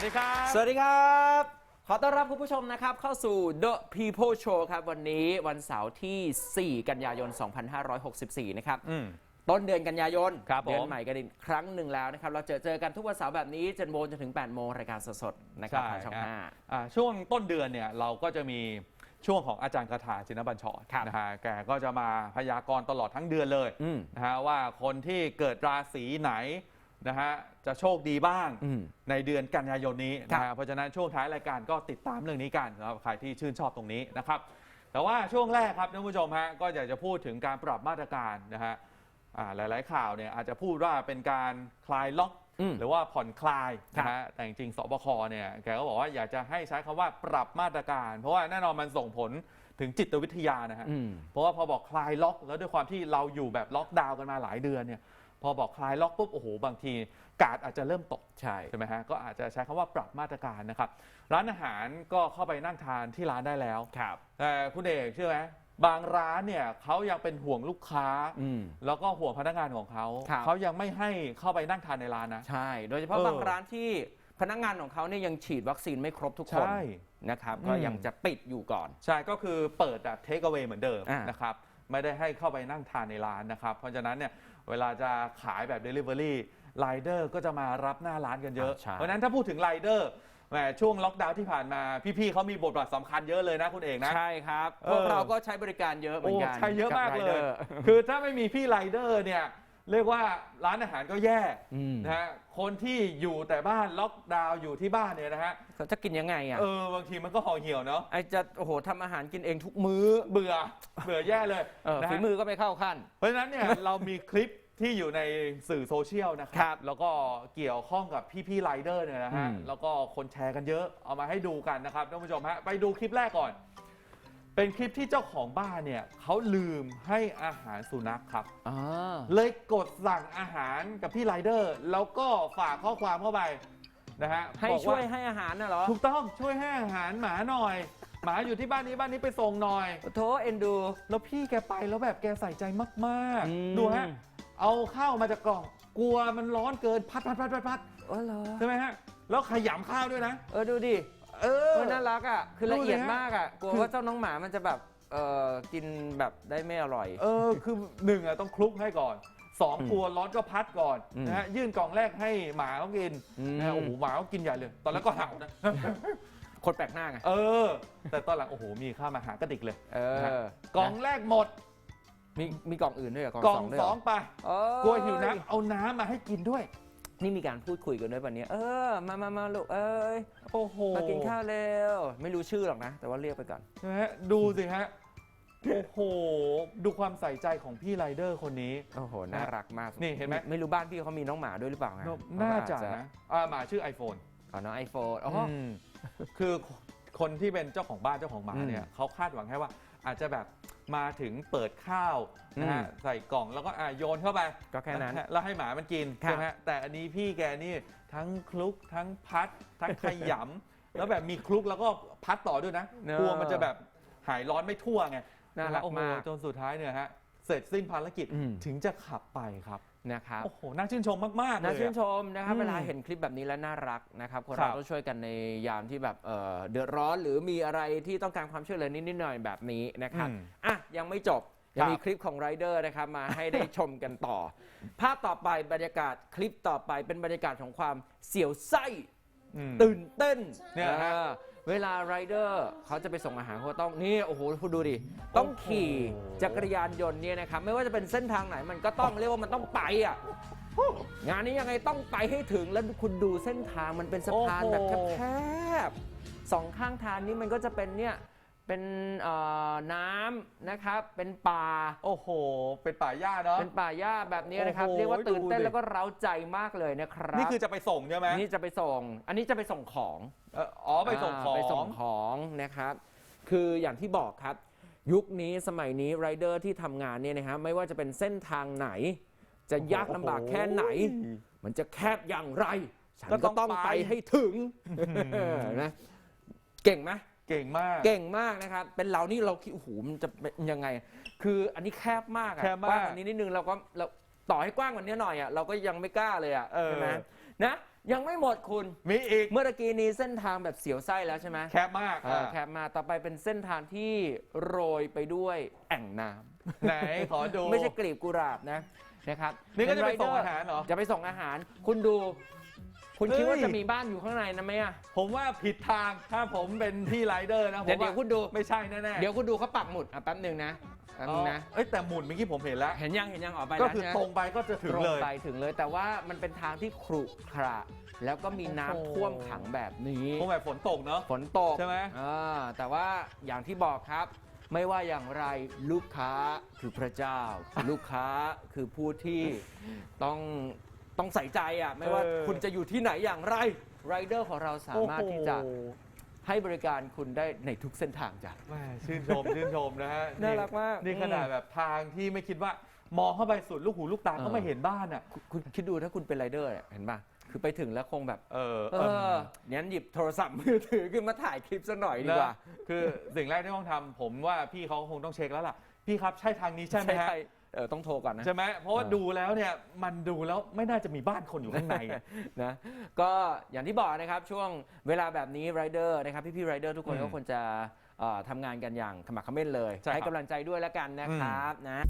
วัสดีครับ สวัสดีครับ ขอต้อนรับคุณผู้ชมนะครับ เข้าสู่ The People Show ครับ วันนี้วันเสาร์ที่ 4 กันยายน 2564 นะครับอืมต้นเดือนกันยายน ครับผม เดือนใหม่กันอีกครั้งหนึ่งแล้วนะครับ เราเจอเจอกันทุกวันเสาร์แบบนี้จนโมงจนถึง 8 โมงรายการสดๆนะครับทางช่องฮะห้าอ่าช่วงต้นเดือนเนี่ยเราก็จะมีช่วงของอาจารย์คาถาจินบัญชรครับนะฮะแกก็จะมาพยากรณ์ตลอดทั้งเดือนเลยอืมนะฮะว่าคนที่เกิดราศีไหน นะฮะจะโชคดีบ้างอืมในเดือนกันยายนนี้ครับนะฮะเพราะฉะนั้นช่วงท้ายรายการก็ติดตามเรื่องนี้กันสำหรับใครที่ชื่นชอบตรงนี้นะครับ แต่ว่าช่วงแรกครับท่านผู้ชมฮะก็อยากจะพูดถึงการปรับมาตรการนะฮะอ่าหลาย ๆ ข่าวเนี่ยอาจจะพูดว่าเป็นการคลายล็อกอืมหรือว่าผ่อนคลายครับนะฮะแต่จริงๆสบคเนี่ยแกก็บอกว่าอยากจะให้ใช้คำว่าปรับมาตรการ เพราะว่าแน่นอนมันส่งผลถึงจิตวิทยานะฮะอืมเพราะว่าพอบอกคลายล็อก แล้วด้วยความที่เราอยู่แบบล็อกดาวน์กันมาหลายเดือนเนี่ย พอบอกคลายล็อกปุ๊บโอ้โหบางทีกาดอาจจะเริ่มตกใช่ใช่ไหมฮะก็อาจจะใช้คำว่าปรับมาตรการนะครับ ร้านอาหารก็เข้าไปนั่งทานที่ร้านได้แล้วครับแต่คุณเอกเชื่อไหมบางร้านเนี่ยเขายังเป็นห่วงลูกค้าอืมแล้วก็ห่วงพนักงานของเขาครับเขายังไม่ให้เข้าไปนั่งทานในร้านนะใช่ โดยเฉพาะเออบางร้านที่พนักงานของเขาเนี่ยยังฉีดวัคซีนไม่ครบทุกคนใช่นะครับอืมก็ยังจะปิดอยู่ก่อน ใช่ก็คือเปิดแบบเทคเอา a y เหมือนเดิมอ่านนะครับ ไม่ได้ให้เข้าไปนั่งทานในร้านนะครับ เพราะฉะนั้นเนี่ยเวลาจะขายแบบ Delivery ไ i เดอร์ก็จะมารับหน้าร้านกันเยอะใช่ เพราะฉะนั้นถ้าพูดถึงไ i เดอร์แหมช่วงล็อกดาวน์ที่ผ่านมา พี่ๆเขามีบทบาทสำคัญเยอะเลยนะคุณเอกนะ ใช่ครับเออพวกเราก็ใช้บริการเยอะเหมือนกันใช่เยอะมากบเลไรยดอร์คือถ้าไม่มีพี่ไ i เดอร์เนี่ย เรียกว่าร้านอาหารก็แย่อืม นะฮะคนที่อยู่แต่บ้านล็อกดาวน์อยู่ที่บ้านเนี่ยนะฮะเขาจะกินยังไงอะเออบางทีมันก็ห่อเหี่ยวเนาะไอจะโอ้โหทำอาหารกินเองทุกมื้อเบื่อเบื่อแย่เลยเออนะฝีฮะ มือก็ไม่เข้าขั้น เพราะฉะนั้นเนี่ย เรามีคลิปที่อยู่ในสื่อโซเชียลนะคครัรับแล้วก็เกี่ยวข้องกับพี่ๆไรเดอร์เนี่ยนะฮะ อืม แล้วก็คนแชร์กันเยอะเอามาให้ดูกันนะครับท่านผู้ชมฮะ ไปดูคลิปแรกก่อน เป็นคลิปที่เจ้าของบ้านเนี่ยเขาลืมให้อาหารสุนัขครับ อ่า เลยกดสั่งอาหารกับพี่ไรเดอร์ แล้วก็ฝากข้อความเข้าไปนะฮะให้บอกช่วยาให้อาหารน่ะเหรอถูกต้องช่วยให้อาหารหมาหน่อย หมาอยู่ที่บ้านนี้บ้านนี้ไปส่งหน่อย โถเอ็นดู แล้วพี่แกไปแล้วแบบแกใส่ใจมากอืม ๆ ดูฮะ เอาข้าวมาจากกล่อง กลัวมันร้อนเกินพัดพัดพัดพัดพัดเออเหรอใช่ไหมฮะ แล้วขยำข้าวด้วยนะ เออดูดิ เอเอออน่ารักอะ คือละเอียดดูสิฮะมากอะ กลัวคือว่าเจ้าน้องหมามันจะแบบ เออกินแบบได้ไม่อร่อย เออ คือหนึ่งอะต้องคลุกให้ก่อนสองอืมกลัวร้อนก็พัดก่อนอืมนะฮะยื่นกล่องแรกให้หมาเขากินอืม นะฮะโอ้โหหมาเขากินใหญ่เลย ตอนแรกก็เห่านะ คนแปลกหน้าไง เออ แต่ตอนหลังโอ้โหมีข้าวมาหากระดิกเลย เอนะฮะอกล่องแรกหมดมีมีกล่องอื่นด้วยเหรอกล่องกล่อสงองด้วยสเหรองไปเอ้ยกลัวหิวน้ำเอาน้ำมาให้กินด้วย นี่มีการพูดคุยกันด้วยวันนี้ เออ มามามาลูกเอ้ยโอ้โหมากินข้าวเร็ว ไม่รู้ชื่อหรอกนะ แต่ว่าเรียกไปก่อนนะฮะดูสิฮะ โอ้โห ดูความใส่ใจของพี่ไรเดอร์คนนี้ โอ้โห น่ารักมากนี่เห็นไหม ไม่รู้บ้านพี่เขามีน้องหมาด้วยหรือเปล่าไงน่าจะนะอ่าหมาชื่อ iPhone อ๋อน้องไอโฟนอ๋อมคือคนที่เป็นเจ้าของบ้านเจ้าของหมาอืมเนี่ยเขาคาดหวังแค่ว่าอาจจะแบบ มาถึงเปิดข้าวนะฮะอืมใส่กล่องแล้วก็อะโยนเข้าไปก็แค่นั้นะฮะแล้วให้หมามันกินครับ ใช่ไหมฮะแต่อันนี้พี่แกนี่ทั้งคลุกทั้งพัด ทั้งขยำ แล้วแบบมีคลุกแล้วก็พัดต่อด้วยนะเนอะกลัวมันจะแบบหายร้อนไม่ทั่วไงน่ารักโอ้โหมากจนสุดท้ายเนี่ยฮะเสร็จสิ้นภารกิจอืม ถึงจะขับไปครับนะครับ โอ้โหน่าชื่นชมมากๆเลยน่าชื่นอะชมนะครับอืมเวลาเห็นคลิปแบบนี้แล้วน่ารักนะครับคนครัเราบต้องช่วยกันในยามที่แบบเอ่อเดือดร้อนหรือมีอะไรที่ต้องการความช่วยเหลือนิดๆหน่อยๆแบบนี้นะครับอืม อะ ยังไม่จบ ยังครับมีคลิปของไรเดอร์นะครับมาให้ได้ชมกันต่อ ภาพต่อไปบรรยากาศคลิปต่อไปเป็นบรรยากาศของความเสียวไส้อืม ตื่นเต้นเนี่ยฮะเออเวลาไรเดอร์เขาจะไปส่งอาหารเขาต้องนี่โอ้โหคุณดูดิ ต้องขี่โอ้โหจักรยานยนต์เนี่ยนะครับไม่ว่าจะเป็นเส้นทางไหนมันก็ต้องเรียกว่ามันต้องไปอะงานนี้ยังไงต้องไปให้ถึงแล้วคุณดูเส้นทางมันเป็นสะพานโอ้โหแบบแคบๆสองข้างทางนี้มันก็จะเป็นเนี่ย เป็นเอ่อน้ำนะครับ เป็นป่า โอ้โห เป็นป่าหญ้าเนาะ เป็นป่าหญ้าแบบนี้นะครับ โอ้โหเรียกว่าตื่นเต้นดูดิ แล้วก็เร้าใจมากเลยนะครับนี่คือจะไปส่งใช่ไหมนี่จะไปส่ง อันนี้จะไปส่งของเอ่ออ๋อไปส่งของาไปส่งของนะครับ คืออย่างที่บอกครับ ยุคนี้สมัยนี้ไรเดอร์ที่ทำงานเนี่ยนะครับไม่ว่าจะเป็นเส้นทางไหน จะยากลำบากแค่ไหน มันจะแคบอย่างไร ฉันก็ต้ก็องต้องไป ไปให้ถึงนะเก่งไหม เก่งมาก เก่งมากนะครับ เป็นเรานี่เราคิดโอ้โหมันจะเป็นยังไง คืออันนี้แคบมากอะแคบมาก กว้างกว่านี้นิดนึงเราก็เราต่อให้กว้างกว่านี้หน่อยอะเราก็ยังไม่กล้าเลยอะเออใช่ไหมนะยังไม่หมดคุณ มีอีกเมื่อตะกี้นี้เส้นทางแบบเสียวไส้แล้วใช่ไหมแคบมากเออแคบมาต่อไปเป็นเส้นทางที่โรยไปด้วยแอ่งน้ำไหนขอดูไม่ใช่กลีบกุหลาบนะนะครับนี่ก็จะไปเส่งอาหารเหรอ จะไปส่งอาหาร คุณดู คุณคิดว่าเฮ้ยจะมีบ้านอยู่ข้างในนะไหมอะผมว่าผิดทางถ้าผมเป็นพี่ไรเดอร์นะผมเดี๋ยวเดี๋ยวว่าคุณดู ไม่ใช่แน่ๆเดี๋ยวคุณดูเขาปักหมุดอะแป๊บหนึ่งนะแป๊บหนึงนะ เอ้ยแต่หมุนเมื่อกี้ผมเห็นแล้ว เห็นยังเห็นยังออกไปก็แล้วคือใช่ไหมตรงไปก็จะถึงตรงเลย ไปถึงเลย แต่ว่ามันเป็นทางที่ขรุขระแล้วก็มีน้ำโอ้โห ท่วมขังแบบนี้คงแบบฝนตกเนาะ ฝนตกใช่ไหม อ่าแต่ว่าอย่างที่บอกครับ ไม่ว่าอย่างไรลูกค้าคือพระเจ้า ลูกค้าคือผู้ที่ต้อง ต้องใส่ใจอะไม่ว่าเออ คุณจะอยู่ที่ไหนอย่างไรไรเดอร์ของเราสามารถที่จะโอ้โหให้บริการคุณได้ในทุกเส้นทางจ้ะแม่ชื่นชม ชื่นชมนะฮะน่ารักมากนี่ขนาดแบบทางที่ไม่คิดว่ามองเข้าไปสุดลูกหูลูกตาเออก็ไม่เห็นบ้านอะ คุณคุณคิดดูถ้าคุณเป็นไรเดอร์เนี่ยเห็นป่ะคือไปถึงแล้วคงแบบ เออเอองั้นหยิบโทรศัพท์มือถือขึ้นมาถ่ายคลิปสักหน่อยดีกว่านะคือสิ่งแรกที่ต้องทำผมว่าพี่เขาคงต้องเช็คแล้วล่ะ พี่ครับใช่ทางนี้ใช่ไหมฮะ เออต้องโทรก่อนนะ ใช่ไหมเพราะว่าเออ ดูแล้วเนี่ยมันดูแล้วไม่น่าจะมีบ้านคนอยู่ข้างในอะ นะก็อย่างที่บอกนะครับช่วงเวลาแบบนี้ไรเดอร์นะครับพี่ๆไรเดอร์ทุกคนอืมก็ควรจะเอ่อทำงานกันอย่างขมักเขม้นเลยใช่ครับให้กำลังใจด้วยแล้วกันนะครับนะ